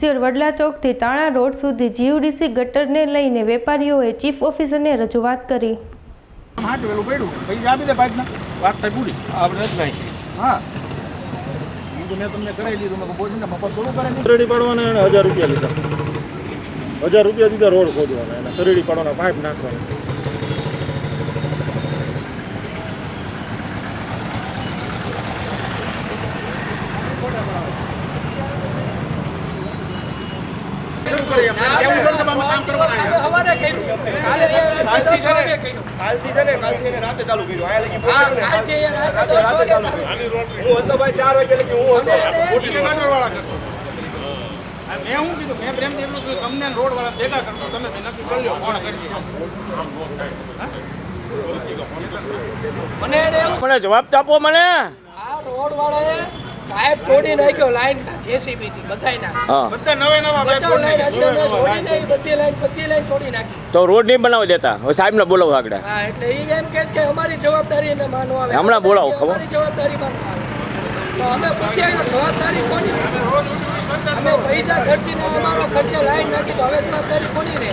સિયોર વડલા ચોકથી તાણા road સુધી GUDC ગટરને લઈને વેપારીઓએ ચીફ ઓફિસરને રજૂઆત કરી. હાથ વેલું પડ્યું. પૈસા આપી દે પાઇપના વાત થાય પૂરી આપણે ભાઈ હા. હું મેં તમને કરાવી દીધું. મેં બોલ ને મફત થોડું કરે નહીં પાડવાના એને હજાર રૂપિયા લીધા. હજાર રૂપિયા દીધા રોડ ખોદવાના. એના શરેડી પાડવાના પાઇપ નાખવાના. કામ કરવાના હા હું હું મેં શું કીધું મેં કીધું તમને રોડ વાળા ભેગા કરતો તમે નક્કી કરી લો કોણ કરશે? મને જવાબ તો આપો મને. પાઇપ તોડી નાખ્યો લાઈન જેસીબી થી બધાયના. બધા નવે નવા ગટર લાઈન આજકાલ છોડી નહીં બધી લાઈન બધી લાઈન તોડી નાખી. તો રોડ નહીં બનાવ દેતા? હવે સાહેબ ને બોલાવો આગળ. હા એટલે એ એમ કે કે અમારી જવાબદારી એને માનવા આવે. હમણાં બોલાવો ખબર? જવાબદારી માનવા આવે. તો અમે પૂછીએ જવાબદારી કોની અમે પૈસા ખર્ચીને અમારો ખર્ચે લાઈન નાખી તો હવે જવાબદારી કોની રહે?